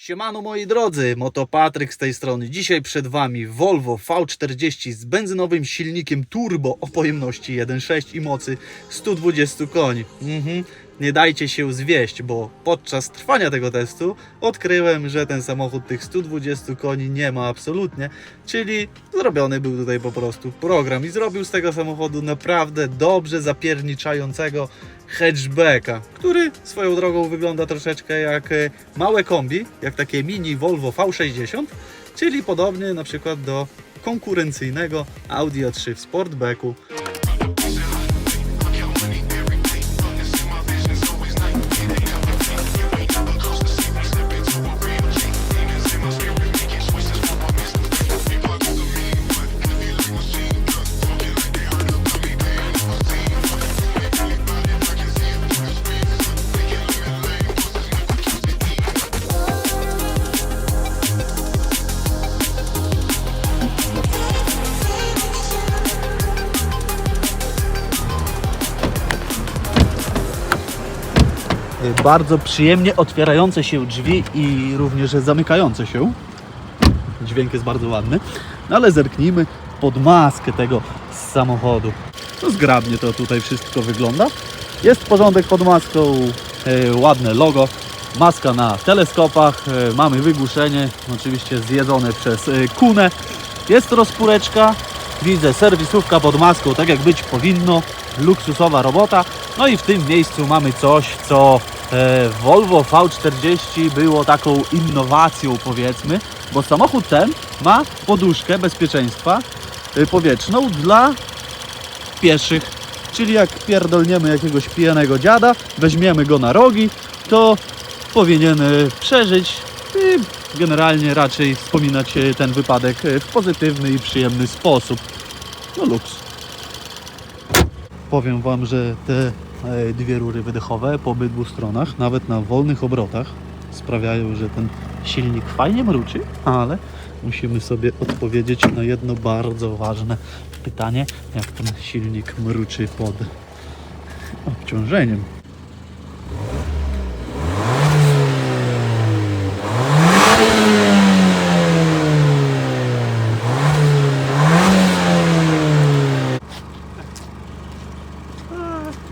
Siemano moi drodzy, Moto Patryk z tej strony. Dzisiaj przed Wami Volvo V40 z benzynowym silnikiem turbo o pojemności 1.6 i mocy 120 koni. Mhm. Nie dajcie się zwieść, bo podczas trwania tego testu odkryłem, że ten samochód tych 120 koni nie ma absolutnie, czyli zrobiony był tutaj po prostu program i zrobił z tego samochodu naprawdę dobrze zapierniczającego hatchbacka, który swoją drogą wygląda troszeczkę jak e, małe kombi, jak takie mini Volvo V60, czyli podobnie na przykład do konkurencyjnego Audi A3 w Sportbacku. Bardzo przyjemnie otwierające się drzwi i również zamykające się. Dźwięk jest bardzo ładny. No ale zerknijmy pod maskę tego samochodu. No zgrabnie to tutaj wszystko wygląda. Jest porządek pod maską, e, ładne logo, maska na teleskopach, e, mamy wygłuszenie, oczywiście zjedzone przez e, kunę. Jest rozpóreczka, widzę serwisówka pod maską, tak jak być powinno, luksusowa robota. No i w tym miejscu mamy coś, co Volvo V40 było taką innowacją powiedzmy, bo samochód ten ma poduszkę bezpieczeństwa e, powietrzną dla pieszych. Czyli jak pierdolniemy jakiegoś pijanego dziada, weźmiemy go na rogi, to powinien e, przeżyć i generalnie raczej wspominać e, ten wypadek e, w pozytywny i przyjemny sposób. No luks. Powiem Wam, że te e, dwie rury wydechowe po obydwu stronach, nawet na wolnych obrotach, sprawiają, że ten silnik fajnie mruczy, ale musimy sobie odpowiedzieć na jedno bardzo ważne pytanie, jak ten silnik mruczy pod obciążeniem.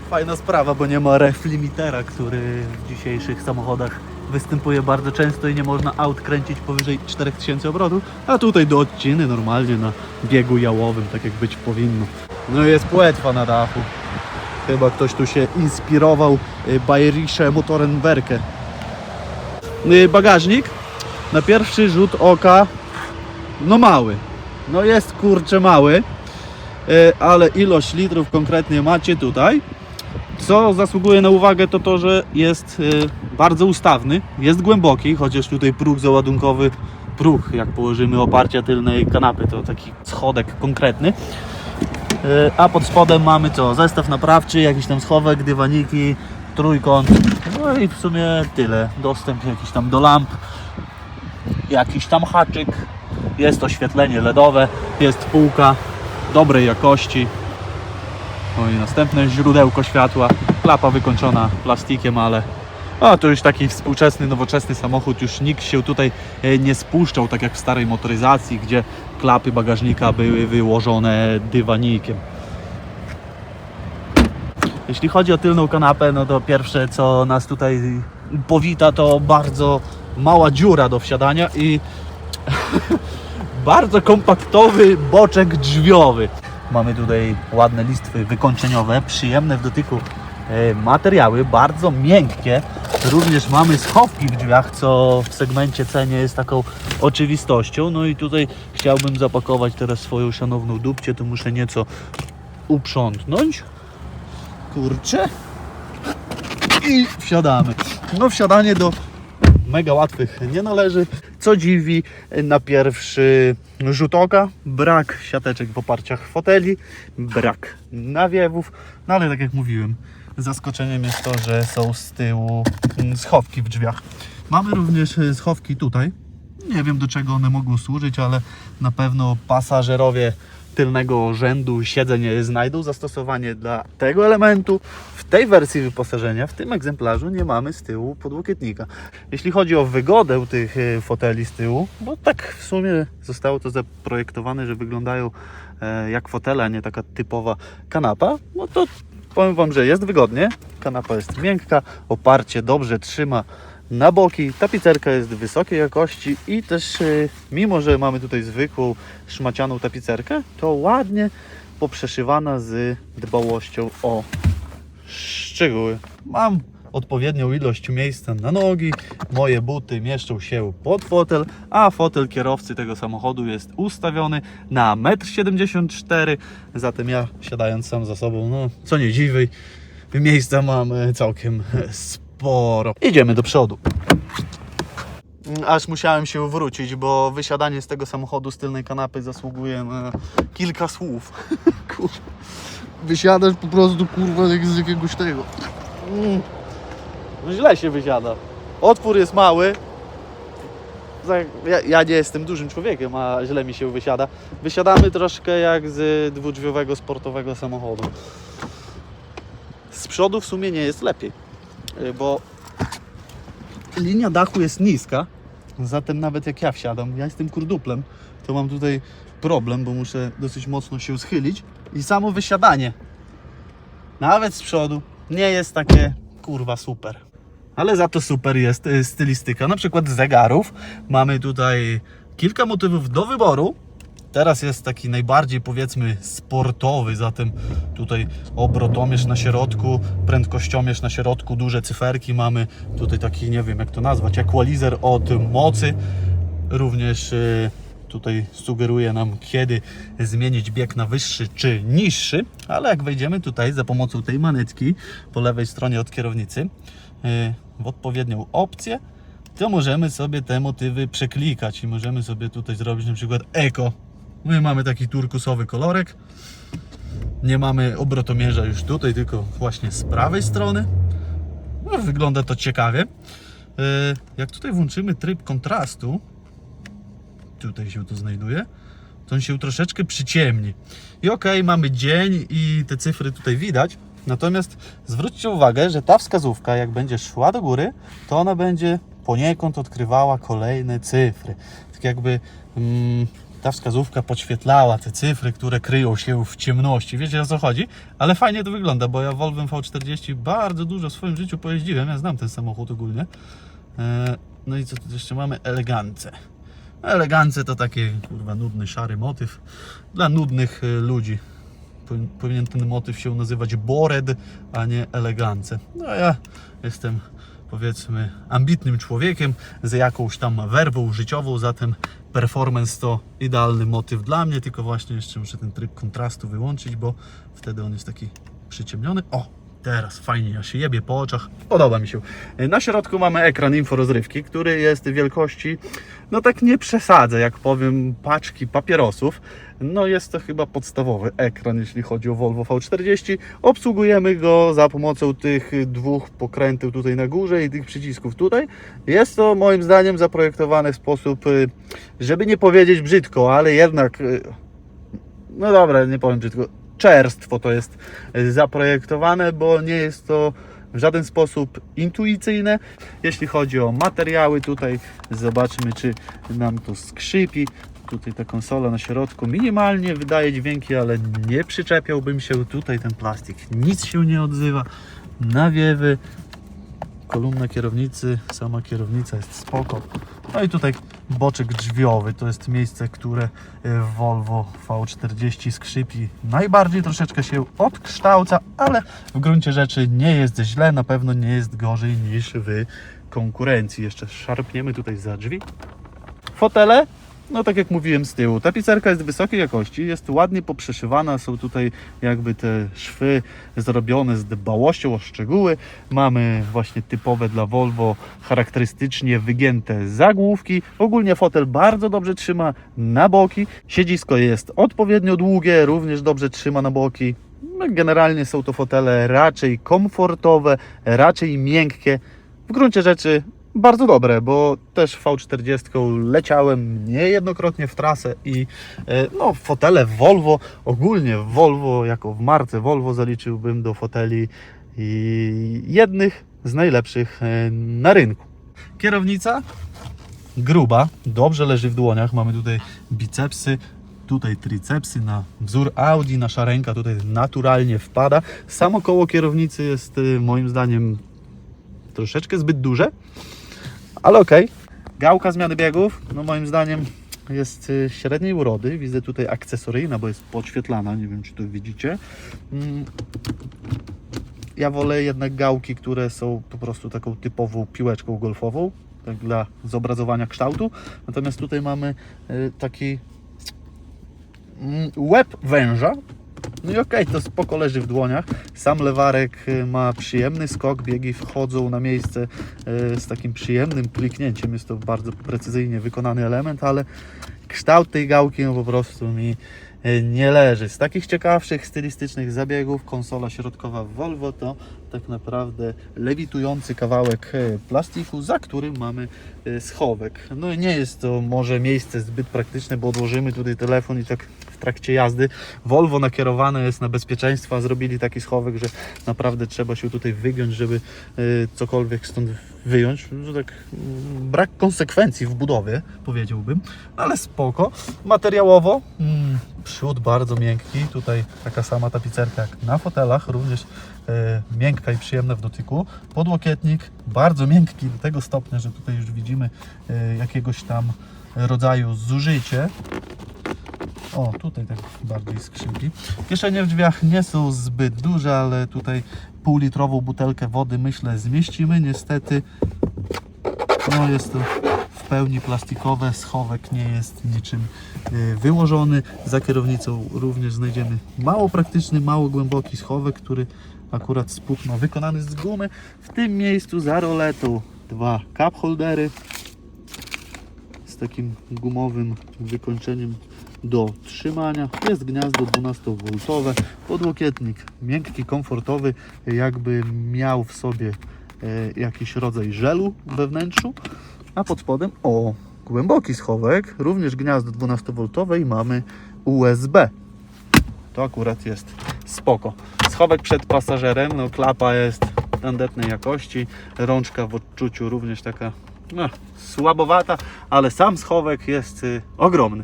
Fajna sprawa, bo nie ma ref limitera, który w dzisiejszych samochodach występuje bardzo często i nie można aut kręcić powyżej 4000 obrotów, a tutaj do odciny normalnie na biegu jałowym, tak jak być powinno. No i jest płetwa na dachu. Chyba ktoś tu się inspirował y, Bayerische Motorenwerke. Y, Bagażnik na pierwszy rzut oka no mały. No jest kurczę mały, y, ale ilość litrów konkretnie macie tutaj. Co zasługuje na uwagę to to, że jest y, bardzo ustawny, jest głęboki, chociaż tutaj próg załadunkowy, próg jak położymy oparcia tylnej kanapy, to taki schodek konkretny. Y, a pod spodem mamy co? Zestaw naprawczy, jakiś tam schowek, dywaniki, trójkąt. No i w sumie tyle. Dostęp jakiś tam do lamp, jakiś tam haczyk, jest oświetlenie LEDowe, jest półka dobrej jakości. O i następne źródełko światła, klapa wykończona plastikiem, ale a to już taki współczesny, nowoczesny samochód, już nikt się tutaj e, nie spuszczał, tak jak w starej motoryzacji, gdzie klapy bagażnika były wyłożone dywanikiem. Jeśli chodzi o tylną kanapę, no to pierwsze co nas tutaj powita to bardzo mała dziura do wsiadania i bardzo kompaktowy boczek drzwiowy. Mamy tutaj ładne listwy wykończeniowe, przyjemne w dotyku e, materiały, bardzo miękkie. Również mamy schowki w drzwiach, co w segmencie cenie jest taką oczywistością. No i tutaj chciałbym zapakować teraz swoją szanowną dupcie, to muszę nieco uprzątnąć. Kurczę. I wsiadamy. No wsiadanie do mega łatwych nie należy. Co dziwi na pierwszy rzut oka, brak siateczek w oparciach foteli, brak nawiewów, no ale tak jak mówiłem, zaskoczeniem jest to, że są z tyłu schowki w drzwiach. Mamy również schowki tutaj. Nie wiem do czego one mogą służyć, ale na pewno pasażerowie tylnego rzędu siedzeń znajdą zastosowanie dla tego elementu. W tej wersji wyposażenia, w tym egzemplarzu nie mamy z tyłu podłokietnika. Jeśli chodzi o wygodę tych e, foteli z tyłu, no tak w sumie zostało to zaprojektowane, że wyglądają e, jak fotele, a nie taka typowa kanapa, no to powiem Wam, że jest wygodnie. Kanapa jest miękka, oparcie dobrze trzyma na boki. Tapicerka jest wysokiej jakości i też y, mimo, że mamy tutaj zwykłą szmacianą tapicerkę, to ładnie poprzeszywana z dbałością o szczegóły. Mam odpowiednią ilość miejsca na nogi, moje buty mieszczą się pod fotel, a fotel kierowcy tego samochodu jest ustawiony na 1,74 m, zatem ja siadając sam za sobą, no co nie dziwej, miejsca mam e, całkiem sporo. Idziemy do przodu. Aż musiałem się wrócić, bo wysiadanie z tego samochodu z tylnej kanapy zasługuje na kilka słów. Kurwa. Wysiadasz po prostu kurwa jak z jakiegoś tego. Mm. No źle się wysiada. Otwór jest mały. Ja, ja nie jestem dużym człowiekiem, a źle mi się wysiada. Wysiadamy troszkę jak z dwudrzwiowego sportowego samochodu. Z przodu w sumie nie jest lepiej, bo linia dachu jest niska, zatem nawet jak ja wsiadam, ja jestem kurduplem, to mam tutaj problem, bo muszę dosyć mocno się schylić i samo wysiadanie, nawet z przodu, nie jest takie kurwa super. Ale za to super jest y, stylistyka, na przykład zegarów. Mamy tutaj kilka motywów do wyboru. Teraz jest taki najbardziej powiedzmy sportowy, zatem tutaj obrotomierz na środku, prędkościomierz na środku, duże cyferki mamy. Tutaj taki, nie wiem jak to nazwać, equalizer od mocy. Również y, tutaj sugeruje nam kiedy zmienić bieg na wyższy czy niższy, ale jak wejdziemy tutaj za pomocą tej manetki po lewej stronie od kierownicy y, w odpowiednią opcję, to możemy sobie te motywy przeklikać i możemy sobie tutaj zrobić na przykład eko. My mamy taki turkusowy kolorek. Nie mamy obrotomierza już tutaj, tylko właśnie z prawej strony. No, wygląda to ciekawie. Yy, Jak tutaj włączymy tryb kontrastu, tutaj się to znajduje, to on się troszeczkę przyciemni. I ok, mamy dzień i te cyfry tutaj widać. Natomiast zwróćcie uwagę, że ta wskazówka, jak będzie szła do góry, to ona będzie poniekąd odkrywała kolejne cyfry. Tak jakby mm, ta wskazówka podświetlała te cyfry, które kryją się w ciemności. Wiecie o co chodzi? Ale fajnie to wygląda, bo ja Volvo V40 bardzo dużo w swoim życiu pojeździłem. Ja znam ten samochód ogólnie. E, No i co tu jeszcze mamy? Elegance. Elegance to taki kurwa nudny, szary motyw dla nudnych y, ludzi. Powi- Powinien ten motyw się nazywać Bored, a nie Elegance. No ja jestem powiedzmy ambitnym człowiekiem z jakąś tam werwą życiową, zatem performance to idealny motyw dla mnie, tylko właśnie jeszcze muszę ten tryb kontrastu wyłączyć, bo wtedy on jest taki przyciemniony. O! Teraz fajnie, ja się jebie po oczach. Podoba mi się. Na środku mamy ekran inforozrywki, który jest wielkości, no tak nie przesadzę, jak powiem, paczki papierosów. No jest to chyba podstawowy ekran, jeśli chodzi o Volvo V40. Obsługujemy go za pomocą tych dwóch pokręteł tutaj na górze i tych przycisków tutaj. Jest to moim zdaniem zaprojektowane w sposób, y, żeby nie powiedzieć brzydko, ale jednak y, no dobra, nie powiem brzydko, czerstwo to jest y, zaprojektowane, bo nie jest to w żaden sposób intuicyjne. Jeśli chodzi o materiały, tutaj zobaczmy, czy nam to skrzypi. Tutaj ta konsola na środku minimalnie wydaje dźwięki, ale nie przyczepiałbym się. Tutaj ten plastik nic się nie odzywa. Nawiewy, kolumna kierownicy, sama kierownica jest spoko. No i tutaj boczek drzwiowy, to jest miejsce, które w Volvo V40 skrzypi najbardziej, troszeczkę się odkształca, ale w gruncie rzeczy nie jest źle, na pewno nie jest gorzej niż w konkurencji. Jeszcze szarpniemy tutaj za drzwi. Fotele, no tak jak mówiłem z tyłu, tapicerka jest wysokiej jakości, jest ładnie poprzeszywana, są tutaj jakby te szwy zrobione z dbałością o szczegóły. Mamy właśnie typowe dla Volvo charakterystycznie wygięte zagłówki. Ogólnie fotel bardzo dobrze trzyma na boki. Siedzisko jest odpowiednio długie, również dobrze trzyma na boki. No, generalnie są to fotele raczej komfortowe, raczej miękkie. W gruncie rzeczy bardzo dobre, bo też V40 leciałem niejednokrotnie w trasę i e, no, fotele Volvo, ogólnie Volvo, jako w marce Volvo zaliczyłbym do foteli jednych z najlepszych e, na rynku. Kierownica gruba, dobrze leży w dłoniach. Mamy tutaj bicepsy, tutaj tricepsy na wzór Audi. Nasza ręka tutaj naturalnie wpada. Samo koło kierownicy jest y, moim zdaniem troszeczkę zbyt duże, ale okej. Gałka zmiany biegów, no moim zdaniem jest y, średniej urody. Widzę tutaj akcesoryjna, bo jest podświetlana. Nie wiem, czy to widzicie. Mm. Ja wolę jednak gałki, które są po prostu taką typową piłeczką golfową, tak dla zobrazowania kształtu. Natomiast tutaj mamy y, taki mm, łeb węża. No i okej, to spoko leży w dłoniach. Sam lewarek y, ma przyjemny skok, biegi wchodzą na miejsce y, z takim przyjemnym kliknięciem. Jest to bardzo precyzyjnie wykonany element, ale kształt tej gałki no po prostu mi y, nie leży. Z takich ciekawszych, stylistycznych zabiegów konsola środkowa Volvo to tak naprawdę lewitujący kawałek y, plastiku, za którym mamy y, schowek. No i nie jest to może miejsce zbyt praktyczne, bo odłożymy tutaj telefon i tak w trakcie jazdy. Volvo nakierowane jest na bezpieczeństwo, a zrobili taki schowek, że naprawdę trzeba się tutaj wygiąć, żeby y, cokolwiek stąd wyjąć. No tak mm, brak konsekwencji w budowie, powiedziałbym, ale spoko. Materiałowo mm, przód bardzo miękki, tutaj taka sama tapicerka jak na fotelach, również e, miękka i przyjemna w dotyku. Podłokietnik bardzo miękki do tego stopnia, że tutaj już widzimy e, jakiegoś tam rodzaju zużycie. O, tutaj tak bardziej skrzypi. Kieszenie w drzwiach nie są zbyt duże, ale tutaj półlitrową butelkę wody myślę zmieścimy. Niestety no jest to w pełni plastikowe, schowek nie jest niczym y, wyłożony. Za kierownicą również znajdziemy mało praktyczny, mało głęboki schowek, który akurat spukno wykonany z gumy. W tym miejscu za roletą dwa cup holdery z takim gumowym wykończeniem do trzymania. Jest gniazdo 12V, podłokietnik miękki, komfortowy, jakby miał w sobie e, jakiś rodzaj żelu we wnętrzu, a pod spodem o głęboki schowek, również gniazdo 12V i mamy USB. To akurat jest spoko. Schowek przed pasażerem, no klapa jest tandetnej jakości, rączka w odczuciu również taka no, słabowata, ale sam schowek jest y, ogromny.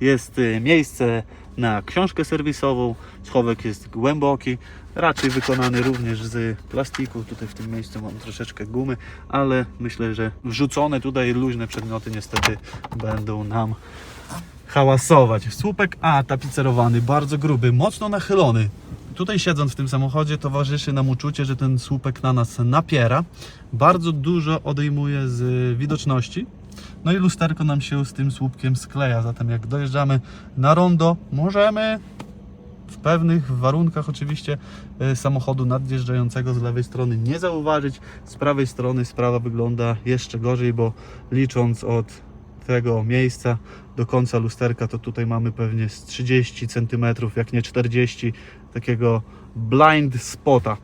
Jest y, miejsce na książkę serwisową, schowek jest głęboki, raczej wykonany również z plastiku. Tutaj w tym miejscu mam troszeczkę gumy, ale myślę, że wrzucone tutaj luźne przedmioty niestety będą nam hałasować. Słupek A tapicerowany, bardzo gruby, mocno nachylony. Tutaj siedząc w tym samochodzie towarzyszy nam uczucie, że ten słupek na nas napiera. Bardzo dużo odejmuje z widoczności. No i lusterko nam się z tym słupkiem skleja, zatem jak dojeżdżamy na rondo, możemy w pewnych warunkach oczywiście e, samochodu nadjeżdżającego z lewej strony nie zauważyć. Z prawej strony sprawa wygląda jeszcze gorzej, bo licząc od tego miejsca do końca lusterka, to tutaj mamy pewnie z 30 cm, jak nie 40 takiego blind spota.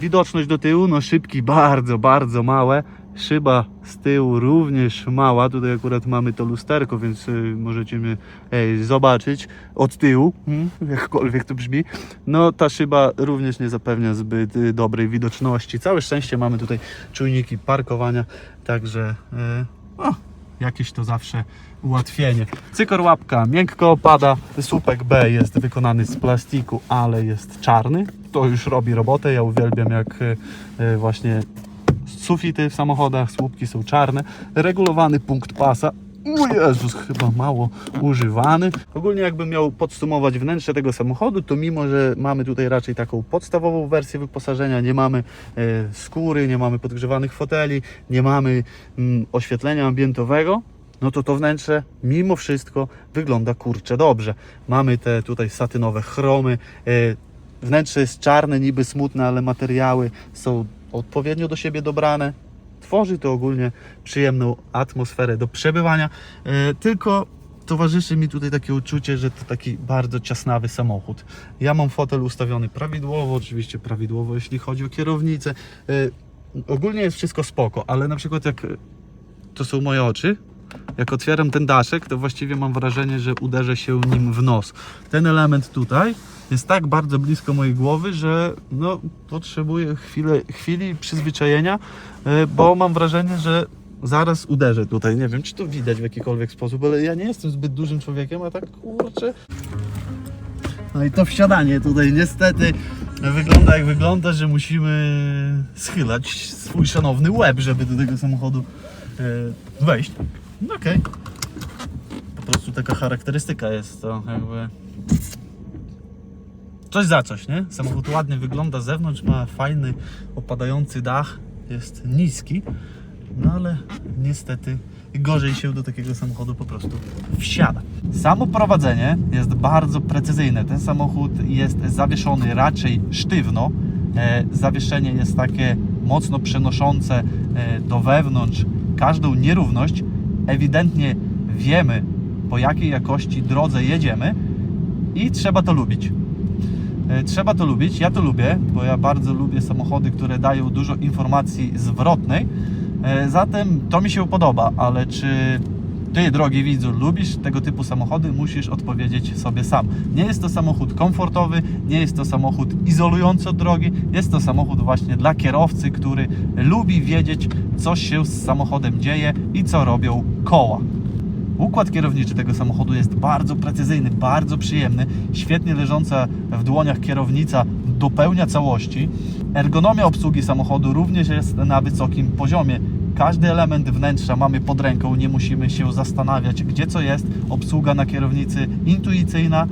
Widoczność do tyłu, no szybki, bardzo, bardzo małe. Szyba z tyłu również mała. Tutaj akurat mamy to lusterko, więc y, możecie mnie ej, zobaczyć od tyłu, hmm, jakkolwiek to brzmi. No ta szyba również nie zapewnia zbyt y, dobrej widoczności. Całe szczęście mamy tutaj czujniki parkowania, także y, o, jakieś to zawsze ułatwienie. Cykor łapka miękko opada, słupek B jest wykonany z plastiku, ale jest czarny. To już robi robotę. Ja uwielbiam jak y, y, właśnie sufity w samochodach, słupki są czarne. Regulowany punkt pasa. O Jezus, chyba mało używany. Ogólnie jakbym miał podsumować wnętrze tego samochodu, to mimo, że mamy tutaj raczej taką podstawową wersję wyposażenia, nie mamy e, skóry, nie mamy podgrzewanych foteli, nie mamy mm, oświetlenia ambientowego, no to to wnętrze mimo wszystko wygląda kurczę dobrze. Mamy te tutaj satynowe chromy, e, wnętrze jest czarne, niby smutne, ale materiały są odpowiednio do siebie dobrane. Tworzy to ogólnie przyjemną atmosferę do przebywania, e, tylko towarzyszy mi tutaj takie uczucie, że to taki bardzo ciasnawy samochód. Ja mam fotel ustawiony prawidłowo, oczywiście prawidłowo, jeśli chodzi o kierownicę. E, ogólnie jest wszystko spoko, ale na przykład jak to są moje oczy, jak otwieram ten daszek, to właściwie mam wrażenie, że uderzę się nim w nos. Ten element tutaj jest tak bardzo blisko mojej głowy, że no, potrzebuję chwilę, chwili przyzwyczajenia, e, bo mam wrażenie, że zaraz uderzę tutaj. Nie wiem, czy to widać w jakikolwiek sposób, ale ja nie jestem zbyt dużym człowiekiem, a tak kurczę. No i to wsiadanie tutaj niestety wygląda jak wygląda, że musimy schylać swój szanowny łeb, żeby do tego samochodu e, wejść. No okej. Po prostu taka charakterystyka jest to jakby... Coś za coś, nie? Samochód ładnie wygląda z zewnątrz, ma fajny opadający dach, jest niski, no ale niestety gorzej się do takiego samochodu po prostu wsiada. Samo prowadzenie jest bardzo precyzyjne. Ten samochód jest zawieszony raczej sztywno. E, Zawieszenie jest takie mocno przenoszące e, do wewnątrz każdą nierówność. Ewidentnie wiemy, po jakiej jakości drodze jedziemy i trzeba to lubić. E, Trzeba to lubić, ja to lubię, bo ja bardzo lubię samochody, które dają dużo informacji zwrotnej. E, Zatem to mi się podoba, ale czy ty, drogi widzu, lubisz tego typu samochody, musisz odpowiedzieć sobie sam. Nie jest to samochód komfortowy, nie jest to samochód izolujący od drogi, jest to samochód właśnie dla kierowcy, który lubi wiedzieć, co się z samochodem dzieje i co robią koła. Układ kierowniczy tego samochodu jest bardzo precyzyjny, bardzo przyjemny. Świetnie leżąca w dłoniach kierownica dopełnia całości. Ergonomia obsługi samochodu również jest na wysokim poziomie. Każdy element wnętrza mamy pod ręką, nie musimy się zastanawiać, gdzie co jest. Obsługa na kierownicy intuicyjna.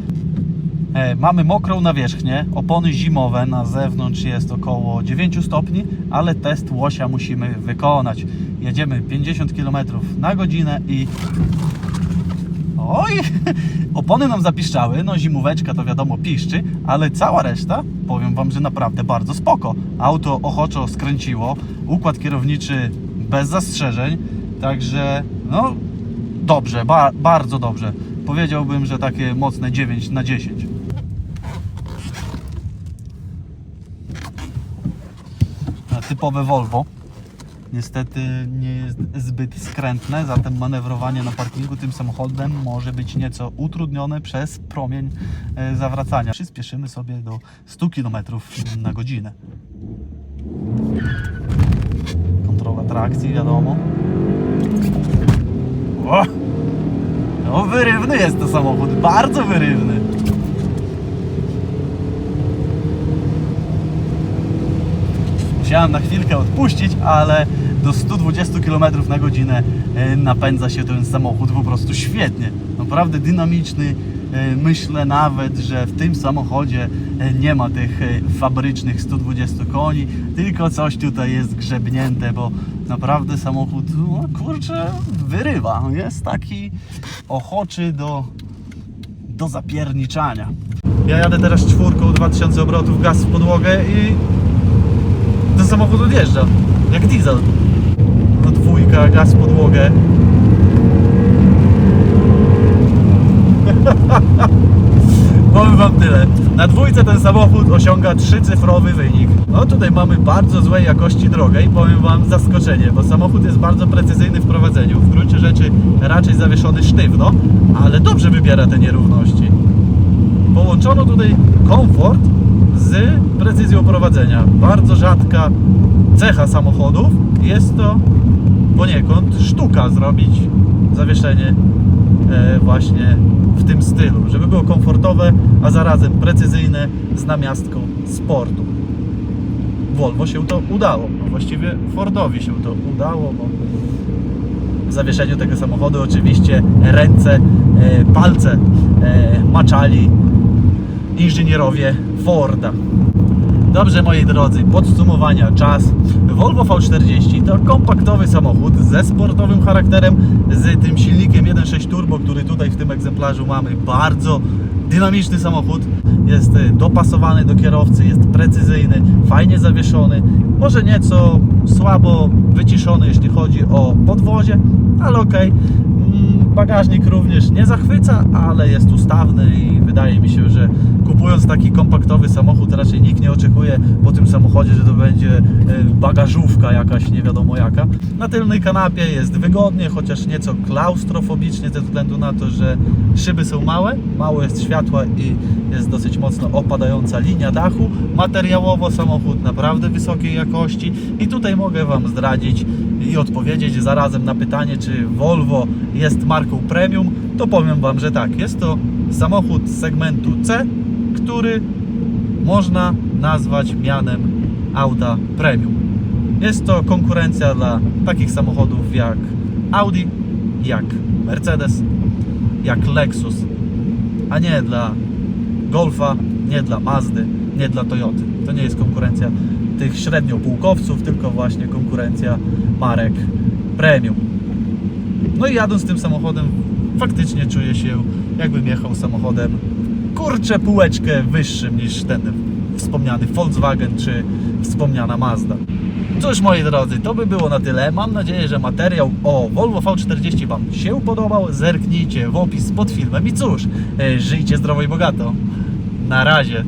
E, Mamy mokrą nawierzchnię, opony zimowe, na zewnątrz jest około 9 stopni, ale test łosia musimy wykonać. Jedziemy 50 km na godzinę i Oj, opony nam zapiszczały, no zimóweczka to wiadomo piszczy, ale cała reszta, powiem Wam, że naprawdę bardzo spoko. Auto ochoczo skręciło, układ kierowniczy bez zastrzeżeń, także no dobrze, ba bardzo dobrze. Powiedziałbym, że takie mocne 9 na 10. Typowe Volvo niestety nie jest zbyt skrętne, zatem manewrowanie na parkingu tym samochodem może być nieco utrudnione przez promień e, zawracania. Przyspieszymy sobie do 100 km na godzinę. Kontrola trakcji, wiadomo. O! No wyrywny jest to samochód, bardzo wyrywny. Musiałem na chwilkę odpuścić, ale do 120 km na godzinę e, napędza się ten samochód po prostu świetnie. Naprawdę dynamiczny. E, Myślę nawet, że w tym samochodzie e, nie ma tych fabrycznych 120 koni, tylko coś tutaj jest grzebnięte, bo naprawdę samochód, no kurczę, wyrywa. Jest taki ochoczy do, do zapierniczania. Ja jadę teraz czwórką 2000 obrotów, gaz w podłogę i ten samochód odjeżdża, jak diesel. No dwójka, gaz w podłogę. Powiem wam tyle. Na dwójce ten samochód osiąga trzycyfrowy wynik. No tutaj mamy bardzo złej jakości drogę i powiem wam zaskoczenie, bo samochód jest bardzo precyzyjny w prowadzeniu. W gruncie rzeczy raczej zawieszony sztywno, ale dobrze wybiera te nierówności połączono tutaj komfort z precyzją prowadzenia. Bardzo rzadka cecha samochodów. Jest to poniekąd sztuka zrobić zawieszenie e, właśnie w tym stylu, żeby było komfortowe, a zarazem precyzyjne z namiastką sportu. Volvo się to udało, no właściwie Fordowi się to udało, bo w zawieszeniu tego samochodu oczywiście ręce, e, palce e, maczali inżynierowie Forda. Dobrze moi drodzy, podsumowania czas. Volvo V40 to kompaktowy samochód ze sportowym charakterem, z tym silnikiem 1.6 turbo, który tutaj w tym egzemplarzu mamy. Bardzo dynamiczny samochód, jest e, dopasowany do kierowcy, jest precyzyjny, fajnie zawieszony, może nieco słabo wyciszony jeśli chodzi o podwozie, ale okej. Bagażnik również nie zachwyca, ale jest ustawny i wydaje mi się, że kupując taki kompaktowy samochód raczej nikt nie oczekuje po tym samochodzie, że to będzie e, bagażówka jakaś nie wiadomo jaka. Na tylnej kanapie jest wygodnie, chociaż nieco klaustrofobicznie ze względu na to, że szyby są małe, mało jest światła i jest dosyć mocno opadająca linia dachu. Materiałowo samochód naprawdę wysokiej jakości i tutaj mogę Wam zdradzić i odpowiedzieć zarazem na pytanie, czy Volvo jest marką premium, to powiem Wam, że tak, jest to samochód segmentu C, który można nazwać mianem auta premium. Jest to konkurencja dla takich samochodów jak Audi, jak Mercedes, jak Lexus, a nie dla Golfa, nie dla Mazdy, nie dla Toyoty. To nie jest konkurencja tych średniopółkowców, tylko właśnie konkurencja marek premium. No i jadąc tym samochodem, faktycznie czuję się, jakbym jechał samochodem kurczę półeczkę wyższym niż ten wspomniany Volkswagen czy wspomniana Mazda. Cóż moi drodzy, to by było na tyle. Mam nadzieję, że materiał o Volvo V40 Wam się podobał. Zerknijcie w opis pod filmem i cóż, e, żyjcie zdrowo i bogato. Na razie.